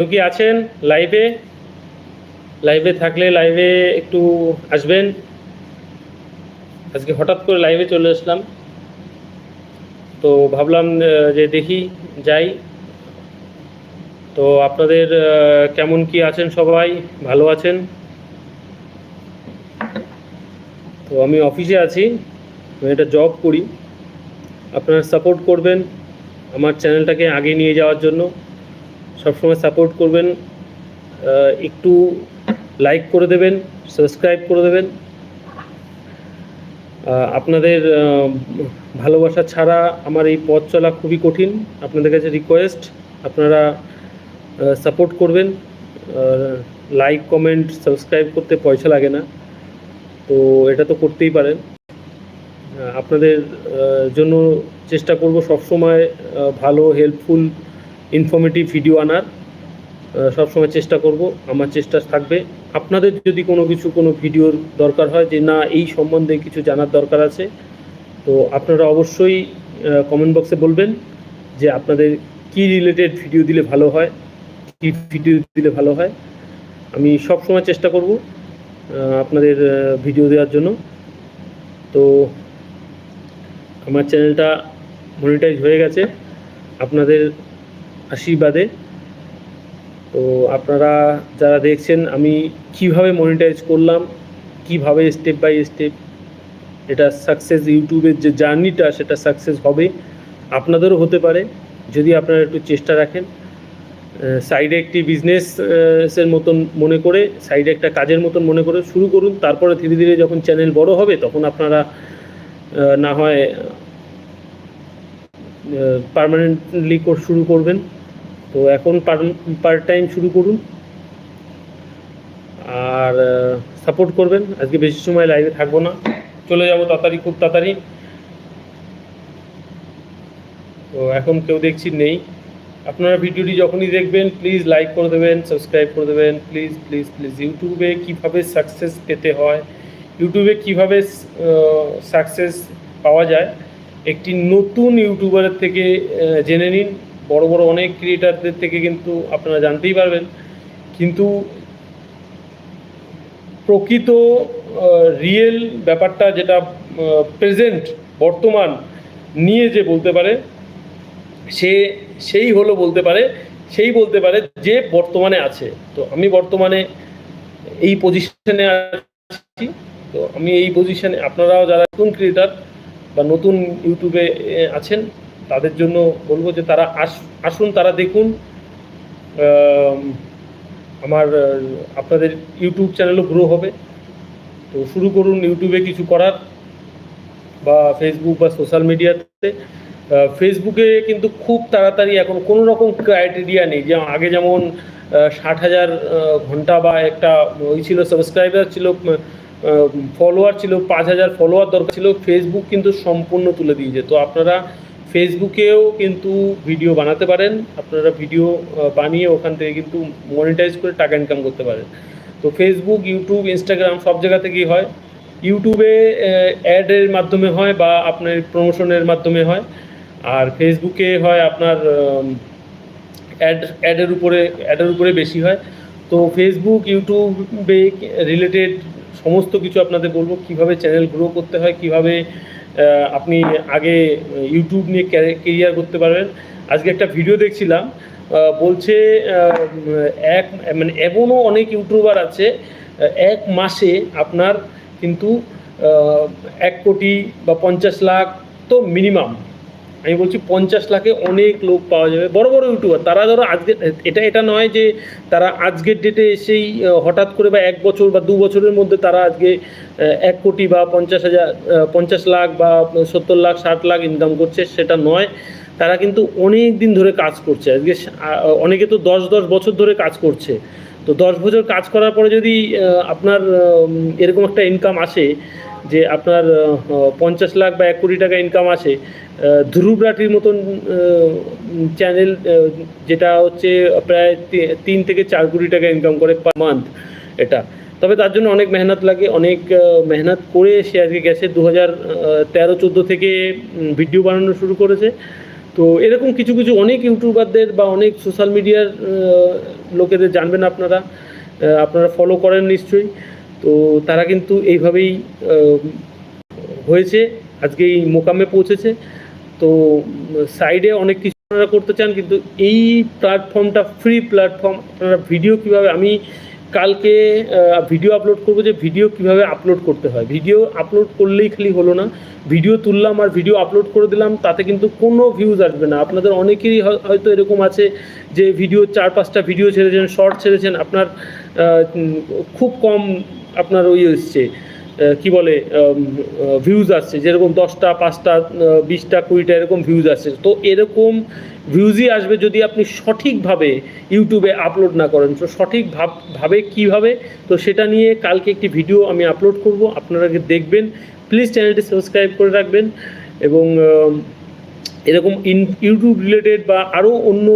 কেউ কি আছেন? লাইভে লাইভে থাকলে লাইভে একটু আসবেন। আজকে হঠাৎ করে লাইভে চলে আসলাম। তো ভাবলাম যে দেখি যাই। তো আপনাদের কেমন কি আছেন সবাই? ভালো আছেন? তো আমি অফিসে আছি। আমি একটা জব করি। আপনারা সাপোর্ট করবেন আমার চ্যানেলটাকে আগে নিয়ে যাওয়ার জন্য। সবসময় সাপোর্ট করবেন একটু লাইক করে দেবেন সাবস্ক্রাইব করে দেবেন। আপনাদের ভালোবাসা ছাড়া আমার এই পথ চলা খুবই কঠিন। আপনাদের কাছে রিকোয়েস্ট আপনারা সাপোর্ট করবেন। লাইক কমেন্ট সাবস্ক্রাইব করতে পয়সা লাগে না। তো এটা তো করতেই পারেন। আপনাদের জন্য চেষ্টা করব সবসময় ভালো হেল্পফুল ইনফর্মেটিভ ভিডিও আনার সবসময় চেষ্টা করব, আমার চেষ্টা থাকবে। আপনাদের যদি কোনো কিছু, কোনো ভিডিওর দরকার হয় যে না, এই সম্বন্ধে কিছু জানার দরকার আছে, তো আপনারা অবশ্যই কমেন্ট বক্সে বলবেন যে আপনাদের কি রিলেটেড ভিডিও দিলে ভালো হয়, কি ভিডিও দিলে ভালো হয়। আমি সব সময় চেষ্টা করব আপনাদের ভিডিও দেওয়ার জন্য। তো আমার চ্যানেলটা মনিটাইজ হয়ে গেছে। আপনাদের আশীর্বাদে। তো আপনারা যারা দেখছেন, আমি কীভাবে মনিটাইজ করলাম, কীভাবে স্টেপ বাই স্টেপ এটা সাকসেস ইউটিউবের যে জার্নিটা, সেটা সাকসেস হবে, আপনাদেরও হতে পারে। যদি আপনারা একটু চেষ্টা রাখেন সাইডে একটি বিজনেসের মতন মনে করে সাইডে একটা কাজের মতন মনে করে শুরু করুন। তারপরে ধীরে ধীরে যখন চ্যানেল বড় হবে, তখন আপনারা না হয় পার্মানেন্টলি শুরু করবেন। তো এখন পার্ট টাইম শুরু করুন। আর সাপোর্ট করবেন। আজকে বেশি সময় লাইভে থাকব না। চলে যাব তাড়াতাড়ি, খুব তাড়াতাড়ি। তো এখন কেউ দেখছি নেই। আপনারা ভিডিওটি যখনই দেখবেন প্লিজ লাইক করে দেবেন সাবস্ক্রাইব করে দেবেন। প্লিজ প্লিজ প্লিজ ইউটিউবে কীভাবে সাকসেস পেতে হয় ইউটিউবে কীভাবে সাকসেস পাওয়া যায়, একটি নতুন ইউটিউবারের থেকে জেনে নিন। বড় বড় অনেক ক্রিয়েটারদের থেকে কিন্তু আপনারা জানতেই পারবেন। কিন্তু প্রকৃত রিয়েল ব্যাপারটা যেটা প্রেজেন্ট বর্তমান নিয়ে যে বলতে পারে, সে সেই হলো বলতে পারে, সেই বলতে পারে যে বর্তমানে আছে। তো আমি বর্তমানে এই পজিশনে আছি। তো আমি এই পজিশনে আপনারাও যারা নতুন ক্রিয়েটার বা নতুন ইউটিউবে আছেন তাদের জন্য বলব যে তারা আস- আসুন, তারা দেখুন। আমার, আপনাদের ইউটিউব চ্যানেলও গ্রো হবে। তো শুরু করুন ইউটিউবে কিছু করার বা ফেসবুক বা সোশ্যাল মিডিয়াতে ফেসবুকে কিন্তু খুব তাড়াতাড়ি এখন কোনো রকম ক্রাইটেরিয়া নেই। যে আগে যেমন ষাট হাজার ঘণ্টা বা একটা ওই ছিল সাবস্ক্রাইবার ছিল ফলোয়ার ছিল, পাঁচ হাজার ফলোয়ার দরকার ছিল। ফেসবুক কিন্তু সম্পূর্ণ তুলে দিয়েছে। তো আপনারা ফেসবুকেও কিন্তু ভিডিও বানাতে পারেন। আপনারা ভিডিও বানিয়ে ওখান থেকে কিন্তু মনিটাইজ করে টাকা ইনকাম করতে পারেন। তো ফেসবুক ইউটিউব ইনস্টাগ্রাম সব জায়গা থেকেই হয়। ইউটিউবে অ্যাডের মাধ্যমে হয় বা আপনার প্রমোশনের মাধ্যমে হয়। আর ফেসবুকে হয় আপনার অ্যাড অ্যাডের উপরে অ্যাডের উপরে বেশি হয়। তো ফেসবুক ইউটিউবে রিলেটেড সমস্ত কিছু আপনাদের বলব। কীভাবে চ্যানেল গ্রো করতে হয়, কীভাবে আপনি আগে ইউটিউব নিয়ে কেরিয়ার করতে পারবেন। আজকে একটা ভিডিও দেখছিলাম বলছে এক মানে এমনও অনেক ইউটিউবার আছে এক মাসে আপনার কিন্তু এক কোটি বা পঞ্চাশ লাখ তো মিনিমাম আমি বলছি পঞ্চাশ লাখে অনেক লোক পাওয়া যাবে। বড় বড় ইউটিউবার তারা ধরো আজকে, এটা এটা নয় যে তারা আজকের ডেটে এসেই হঠাৎ করে বা এক বছর বা দু বছরের মধ্যে তারা আজকে এক কোটি বা পঞ্চাশ হাজার পঞ্চাশ লাখ বা সত্তর লাখ, ষাট লাখ ইনকাম করছে, সেটা নয়। তারা কিন্তু অনেক দিন ধরে কাজ করছে। আজকে অনেকে তো দশ দশ বছর ধরে কাজ করছে। তো দশ বছর কাজ করার পরে যদি আপনার এরকম একটা ইনকাম আসে যে আপনার পঞ্চাশ লাখ বা এক কোটি টাকা ইনকাম আসে আহ, ধ্রুব রাঠির মতন চ্যানেল যেটা হচ্ছে প্রায় তিন থেকে চার কোটি টাকা ইনকাম করে পার মান্থ এটা। তবে তার জন্য অনেক মেহনত লাগে অনেক মেহনত করে সে আজকে গেছে। দু হাজার তেরো চোদ্দ থেকে ভিডিও বানানো শুরু করেছে। তো এরকম কিছু কিছু অনেক ইউটিউবারদের বা অনেক সোশ্যাল মিডিয়ার লোকেদের জানবেন আপনারা। আপনারা ফলো করেন নিশ্চয়ই। তো তারা কিন্তু এইভাবেই হয়েছে। আজকে এই মোকামে পৌঁছেছে। তো সাইডে অনেক কিছু আপনারা করতে চান, কিন্তু এই প্ল্যাটফর্মটা ফ্রি প্ল্যাটফর্ম আপনারা ভিডিও কীভাবে, আমি কালকে ভিডিও আপলোড করব যে ভিডিও কীভাবে আপলোড করতে হয়। ভিডিও আপলোড করলেই খালি হলো না। ভিডিও তুললাম আর ভিডিও আপলোড করে দিলাম, তাতে কিন্তু কোনো ভিউজ আসবে না। আপনাদের অনেকেরই হয়- হয়তো এরকম আছে যে ভিডিও চার পাঁচটা ভিডিও ছেড়েছেন শর্ট ছেড়েছেন। আপনার খুব কম আপনার ওই এসছে কি বলে ভিউজ আসছে, যেরকম দশটা, পাঁচটা বিশটা, কুড়িটা, এরকম ভিউজ আসছে। তো এরকম ভিউজই আসবে যদি আপনি সঠিকভাবে ইউটিউবে আপলোড না করেন, তো সঠিক ভাব, ভাবে কীভাবে? তো সেটা নিয়ে কালকে একটি ভিডিও আমি আপলোড করব, আপনারা দেখবেন। প্লিজ চ্যানেলটি সাবস্ক্রাইব করে রাখবেন এবং এরকম ইন ইউটিউব রিলেটেড বা আরও অন্য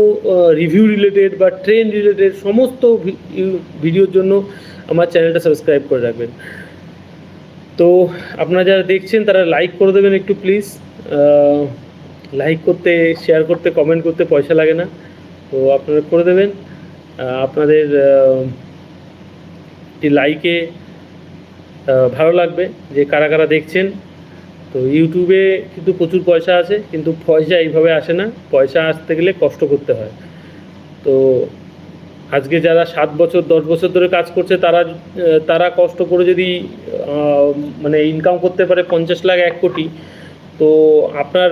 রিভিউ রিলেটেড বা ট্রেন রিলেটেড সমস্ত ভিডিওর জন্য আমার চ্যানেলটা সাবস্ক্রাইব করে রাখবেন। তো আপনারা যারা দেখছেন, তারা লাইক করে দেবেন একটু প্লিজ লাইক করতে শেয়ার করতে কমেন্ট করতে পয়সা লাগে না। তো আপনারা করে দেবেন। আপনাদের লাইকে ভালো লাগবে যে কারা কারা দেখছেন। তো ইউটিউবে কিন্তু প্রচুর পয়সা আছে কিন্তু পয়সা এইভাবে আসে না। পয়সা আসতে গেলে কষ্ট করতে হয়। তো আজকে যারা সাত বছর, দশ বছর ধরে কাজ করছে, তারা তারা কষ্ট করে যদি মানে ইনকাম করতে পারে পঞ্চাশ লাখ, এক কোটি, তো আপনার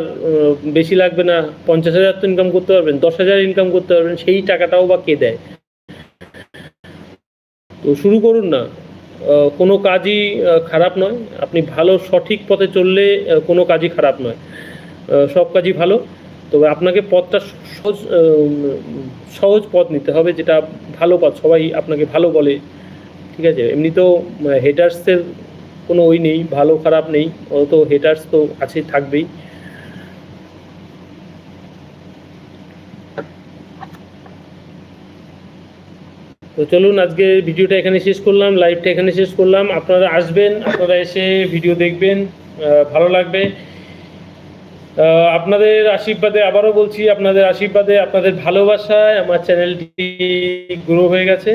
বেশি লাগবে না। পঞ্চাশ হাজার তো ইনকাম করতে পারবেন, দশ হাজার ইনকাম করতে পারবেন, সেই টাকাটাও বা কে দেয়? তো শুরু করুন না। কোনো কাজই খারাপ নয়। আপনি ভালো, সঠিক পথে চললে কোনো কাজই খারাপ নয়। সব কাজই ভালো। তবে আপনাকে পথটা সহজ সহজ পথ নিতে হবে, যেটা ভালো পথ। সবাই আপনাকে ভালো বলে, ঠিক আছে? এমনিতেও হেটার্সের কোনো ওই নেই, ভালো, খারাপ নেই। অত হেটার্স তো আছে থাকবেই। তো চলুন আজকে ভিডিওটা এখানে শেষ করলাম লাইভটা এখানে শেষ করলাম। আপনারা আসবেন, আপনারা এসে ভিডিও দেখবেন ভালো লাগবে। আপনাদের আশীর্বাদে আবারও বলছি, আপনাদের আশীর্বাদে, আপনাদের ভালোবাসায় আমার চ্যানেলটি গ্রো হয়ে গেছে।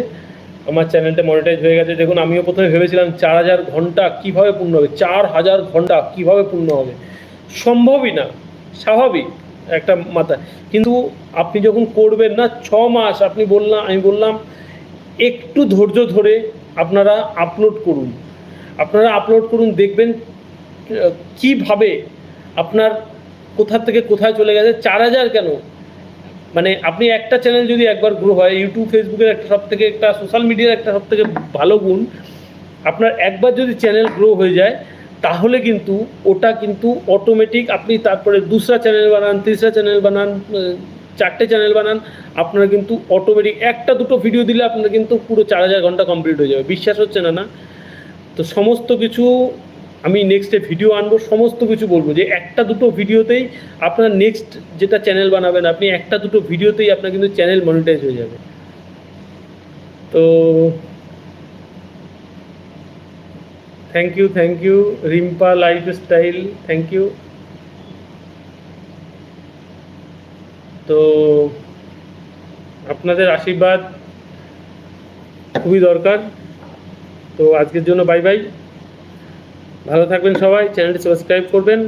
আমার চ্যানেলটা মনিটাইজ হয়ে গেছে। দেখুন, আমিও প্রথমে ভেবেছিলাম চার হাজার ঘণ্টা কীভাবে পূর্ণ হবে, চার হাজার ঘণ্টা কীভাবে পূর্ণ হবে। সম্ভবই না, স্বাভাবিক একটা মাথায়। কিন্তু আপনি যখন করবেন না, ছ মাস আপনি বললাম আমি বললাম একটু ধৈর্য ধরে আপনারা আপলোড করুন। আপনারা আপলোড করুন, দেখবেন কীভাবে আপনার কোথা থেকে কোথায় চলে গেছে, চার হাজার কেন? মানে আপনি একটা চ্যানেল যদি একবার গ্রো হয় ইউটিউব ফেসবুকের একটা সব থেকে একটা সোশ্যাল মিডিয়ার একটা সব থেকে ভালো গুণ, আপনার একবার যদি চ্যানেল গ্রো হয়ে যায়, তাহলে কিন্তু ওটা কিন্তু অটোমেটিক আপনি তারপরে দুসরা চ্যানেল বানান, তিসরা চ্যানেল বানান চারটে চ্যানেল বানান, আপনারা কিন্তু অটোমেটিক একটা দুটো ভিডিও দিলে আপনার কিন্তু পুরো চার হাজার ঘণ্টা কমপ্লিট হয়ে যাবে। বিশ্বাস হচ্ছে না না? তো সমস্ত কিছু আমি নেক্সটে ভিডিও আনব, সমস্ত কিছু বলব যে একটা দুটো ভিডিওতেই আপনার নেক্সট যেটা চ্যানেল বানাবেন, আপনি একটা দুটো ভিডিওতেই আপনার কিন্তু চ্যানেল মনিটাইজ হয়ে যাবে। তো thank you thank you Rimpa lifestyle thank you তো আপনাদের আশীর্বাদ খুবই দরকার। তো আজকের জন্য বাই বাই ভালো থাকবেন সবাই। চ্যানেলটি সাবস্ক্রাইব করবেন।